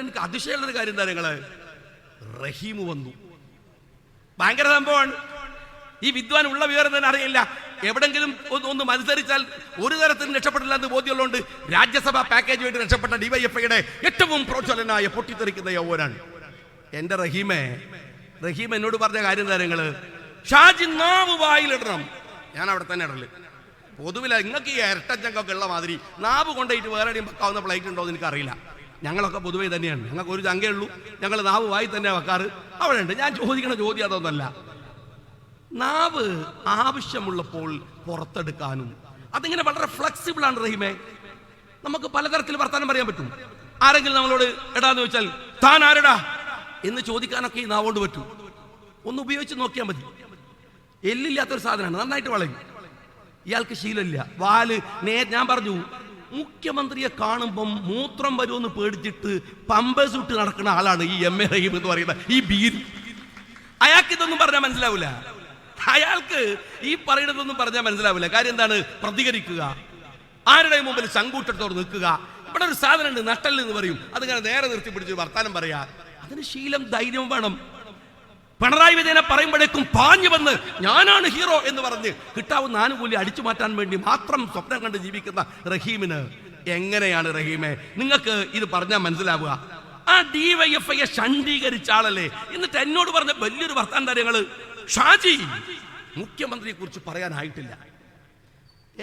എനിക്ക് അതിശയമുള്ളൊരു കാര്യം എന്താ റഹീം വന്നു. ഭയങ്കര സംഭവമാണ്. ഈ വിദ്വാൻ ഉള്ള വിവരം തന്നെ അറിയില്ല. എവിടെങ്കിലും ഒന്ന് മത്സരിച്ചാൽ ഒരു തരത്തിലും രക്ഷപ്പെടില്ല എന്ന് ബോധ്യമുള്ളതുകൊണ്ട് രാജ്യസഭാ വേണ്ടി രക്ഷപ്പെട്ട ഡിവൈഎഫ്ഐയുടെ ഏറ്റവും പ്രോജ്വലനായ പൊട്ടിത്തെറിക്കുന്ന യൗവനാണ്. എന്റെ റഹീമെ റഹീം എന്നോട് പറഞ്ഞ കാര്യം എന്താ നിങ്ങൾ? ഷാജി നാവ് വായിലിടണം. ഞാൻ അവിടെ തന്നെ ഇടൽ. പൊതുവില നിങ്ങൾക്ക് ഈ ഇരട്ടച്ചങ്കൊക്കെ ഉള്ള മാതിരി നാവ് കൊണ്ടുപോയിട്ട് വേറെ എവിടെയും പക്കാവുന്ന പ്ലേറ്റ് ഉണ്ടോ എന്ന് എനിക്കറിയില്ല. ഞങ്ങളൊക്കെ പൊതുവേ തന്നെയാണ്. ഞങ്ങൾക്ക് ഒരു ചങ്കയുള്ളൂ ഞങ്ങൾ നാവ് വായി തന്നെ വെക്കാറ്. അവിടെ ഉണ്ട് ഞാൻ ചോദിക്കണ ചോദ്യം അതൊന്നല്ല. നാവ് ആവശ്യമുള്ളപ്പോൾ പുറത്തെടുക്കാനും. അതിങ്ങനെ വളരെ ഫ്ലെക്സിബിൾ ആണ് റഹീമേ. നമുക്ക് പലതരത്തിൽ വർത്താനം പറയാൻ പറ്റും. ആരെങ്കിലും നമ്മളോട് എടാന്ന് ചോദിച്ചാൽ താൻ ആരടാ? എന്ന് ചോദിക്കാനൊക്കെ ഈ നാവോണ്ട് പറ്റും. ഒന്ന് ഉപയോഗിച്ച് നോക്കിയാൽ മതി. എല്ലില്ലാത്തൊരു സാധനമാണ്. നന്നായിട്ട് വളയും. ഇയാൾക്ക് ശീലമില്ല. വാൽ നേ ഞാൻ പറഞ്ഞു മുഖ്യമന്ത്രിയെ കാണുമ്പം മൂത്രം വരുമെന്ന് പേടിച്ചിട്ട് പമ്പേഴ്സ് ഇട്ട് നടക്കുന്ന ആളാണ് ഈ എം എ റഹീം എന്ന് പറയുന്ന ഈ ബീർ അയാൾക്ക് ഇതൊന്നും പറഞ്ഞാൽ മനസ്സിലാവില്ല അയാൾക്ക് ഈ പറയുന്നതൊന്നും പറഞ്ഞാൽ മനസ്സിലാവില്ല കാര്യം എന്താണ്? പ്രതികരിക്കുക. ആരുടെ മുമ്പിൽ ശങ്കൂട്ടത്തോട് നിൽക്കുക. ഇവിടെ ഒരു സാധനം ഉണ്ട് എന്ന് പറയും. അതിങ്ങനെ നേരെ നിർത്തി പിടിച്ച് വർത്താനം പറയാ. അതിന് ശീലം ധൈര്യം വേണം. പിണറായി വിജയനെ പറയുമ്പോഴേക്കും പാഞ്ഞു വന്ന് ഞാനാണ് ഹീറോ എന്ന് പറഞ്ഞ് കിട്ടാവുന്ന ആനുകൂല്യം അടിച്ചു മാറ്റാൻ വേണ്ടി മാത്രം സ്വപ്നം കണ്ട് ജീവിക്കുന്ന റഹീമിന് എങ്ങനെയാണ് റഹീമെ? നിങ്ങൾക്ക് ഇത് പറഞ്ഞാൽ മനസ്സിലാവുക. ആ ഡിവൈഎഫ്ഐയെ ശണ്ഡീകരിച്ച ആളല്ലേ? എന്നിട്ട് എന്നോട് പറഞ്ഞ വലിയൊരു വർത്താൻ കാര്യങ്ങൾ ഷാജി മുഖ്യമന്ത്രിയെ കുറിച്ച് പറയാനായിട്ടില്ല.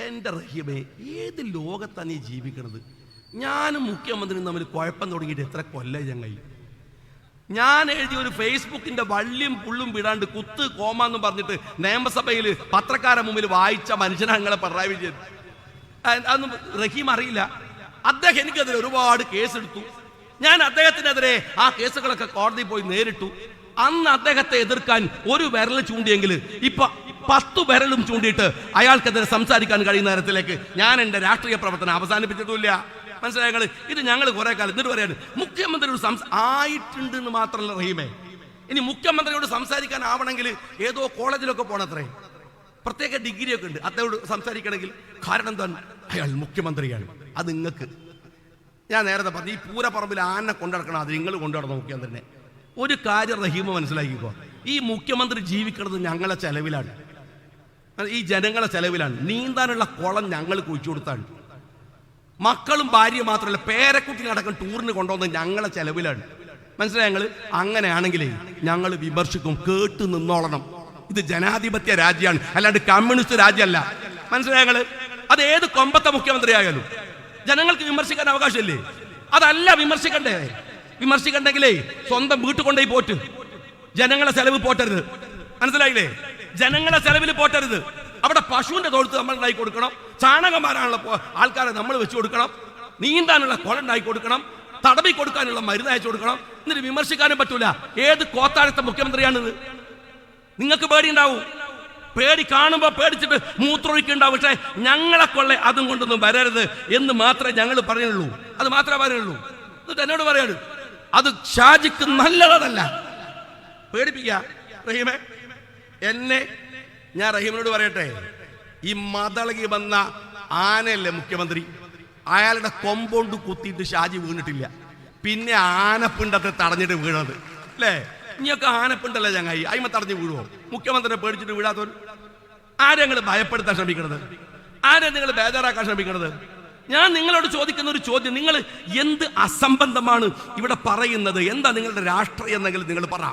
എന്റെ റഹീമെ ഏത് ലോകത്താണ് നീ ജീവിക്കുന്നത് ഞാനും മുഖ്യമന്ത്രിയും തമ്മിൽ കുഴപ്പം തുടങ്ങിയിട്ട് എത്ര കൊല്ലം ചങ്ങായി ഞാൻ എഴുതിയ ഒരു ഫേസ്ബുക്കിന്റെ വള്ളിയും പുള്ളും വിടാണ്ട് കുത്ത് കോമ എന്ന് പറഞ്ഞിട്ട് നിയമസഭയിൽ പത്രക്കാരെ മുമ്പിൽ വായിച്ച മനുഷ്യനങ്ങളെ പിണറായി വിജയൻ. അതൊന്നും റഹീം അറിയില്ല. അദ്ദേഹം എനിക്കെതിരെ ഒരുപാട് കേസെടുത്തു. ഞാൻ അദ്ദേഹത്തിനെതിരെ ആ കേസുകളൊക്കെ കോടതി പോയി നേരിട്ടു. അന്ന് അദ്ദേഹത്തെ എതിർക്കാൻ ഒരു വിരൽ ചൂണ്ടിയെങ്കിൽ ഇപ്പൊ പത്തു വിരലും ചൂണ്ടിയിട്ട് അയാൾക്കെതിരെ സംസാരിക്കാൻ കഴിയുന്ന തരത്തിലേക്ക് ഞാൻ എന്റെ രാഷ്ട്രീയ പ്രവർത്തനം അവസാനിപ്പിച്ചിട്ടില്ല മനസ്സിലായങ്ങൾ ഇത് ഞങ്ങൾ കുറെ കാലം എന്നിട്ട് പറയാണ് മുഖ്യമന്ത്രി ഒരു സംസ ആയിട്ടുണ്ട് എന്ന് മാത്രമല്ല റഹീമേ. ഇനി മുഖ്യമന്ത്രിയോട് സംസാരിക്കാൻ ആവണമെങ്കിൽ ഏതോ കോളേജിലൊക്കെ പോണത്രേ. പ്രത്യേക ഡിഗ്രി ഒക്കെ ഉണ്ട്. അദ്ദേഹത്തോട് സംസാരിക്കണമെങ്കിൽ കാരണം എന്താണ്? അയാൾ മുഖ്യമന്ത്രിയാണ്. അത് നിങ്ങൾക്ക് ഞാൻ നേരത്തെ പറഞ്ഞു ഈ പൂരപ്പറമ്പിൽ ആനെ കൊണ്ടുനടക്കണം അത് നിങ്ങൾ കൊണ്ടുനടന്ന മുഖ്യമന്ത്രിനെ. ഒരു കാര്യം റഹീമ മനസ്സിലാക്കിക്കോ. ഈ മുഖ്യമന്ത്രി ജീവിക്കുന്നത് ഞങ്ങളെ ചെലവിലാണ്. ഈ ജനങ്ങളെ ചെലവിലാണ്. നീന്താനുള്ള കുളം ഞങ്ങൾ കുഴിച്ചു കൊടുത്താണ്. മക്കളും ഭാര്യയും മാത്രമല്ല പേരക്കുട്ടികളടക്കം ടൂറിന് കൊണ്ടുവന്നത് ഞങ്ങളെ ചെലവിലാണ്. മനസ്സിലായി ഞങ്ങൾ അങ്ങനെയാണെങ്കിലേ ഞങ്ങൾ വിമർശിക്കും കേട്ട് നിന്നോളണം. ഇത് ജനാധിപത്യ രാജ്യമാണ് അല്ലാണ്ട് കമ്മ്യൂണിസ്റ്റ് രാജ്യമല്ല. മനസ്സിലായി ഞങ്ങൾ അത് ഏത് കൊമ്പത്തെ മുഖ്യമന്ത്രി ആയാലും ജനങ്ങൾക്ക് വിമർശിക്കാൻ അവകാശമില്ലേ? അതല്ല വിമർശിക്കണ്ടേ? വിമർശിക്കണ്ടെങ്കിലേ സ്വന്തം വീട്ടിൽ കൊണ്ടുപോയി പോറ്റ്. ജനങ്ങളെ ചെലവ് പോട്ടരുത് മനസ്സിലായില്ലേ? ജനങ്ങളെ ചെലവിൽ പോറ്റരുത്. അവിടെ പശുവിന്റെ തൊഴുത്ത് നമ്മൾ ഉണ്ടാക്കി കൊടുക്കണം. ചാണകന്മാരാണുള്ള ആൾക്കാരെ നമ്മൾ വെച്ച് കൊടുക്കണം. നീന്താനുള്ള കുളം ഉണ്ടാക്കി കൊടുക്കണം. തടവി കൊടുക്കാനുള്ള മരുന്ന് അയച്ചു കൊടുക്കണം. എന്നിട്ട് വിമർശിക്കാനും പറ്റൂല. ഏത് കോത്താഴത്തെ മുഖ്യമന്ത്രിയാണിത് നിങ്ങൾക്ക് പേടി ഉണ്ടാവും പേടി കാണുമ്പോൾ പേടിച്ചിട്ട് മൂത്രൊഴിക്കുണ്ടാവും പക്ഷേ ഞങ്ങളെ കൊള്ളെ അതും കൊണ്ടൊന്നും വരരുത് എന്ന് മാത്രമേ ഞങ്ങൾ പറയുള്ളൂ. അത് മാത്രമേ പറയുള്ളൂ. എന്നിട്ട് എന്നോട് പറയാണ് അത് ഷാജിക്ക് നല്ലതല്ല പേടിപ്പിക്കുക. റഹീമേ എന്നെ ഞാൻ റഹീമിനോട് പറയട്ടെ ഈ മതളകി വന്ന ആനയല്ലേ മുഖ്യമന്ത്രി? അയാളുടെ കൊമ്പോണ്ട് കുത്തിയിട്ട് ഷാജി വീണിട്ടില്ല. പിന്നെ ആനപ്പിണ്ടത്തെ തടഞ്ഞിട്ട് വീണത്. അല്ലേ? ഇനിയൊക്കെ ആനപ്പിണ്ടല്ലേ ചങ്ങായി? അയിമ തടഞ്ഞ് വീഴുവോ? മുഖ്യമന്ത്രിയെ പേടിച്ചിട്ട് വീഴാത്തവർ ആരെ നിങ്ങൾ ഭയപ്പെടുത്താൻ ശ്രമിക്കണത്? ആരെ നിങ്ങൾ ബേജാറാക്കാൻ ശ്രമിക്കണത്? ഞാൻ നിങ്ങളോട് ചോദിക്കുന്ന ഒരു ചോദ്യം നിങ്ങൾ എന്ത് അസംബന്ധമാണ് ഇവിടെ പറയുന്നത്? എന്താ നിങ്ങളുടെ രാഷ്ട്രീയം എന്നെങ്കിലും നിങ്ങൾ പറ.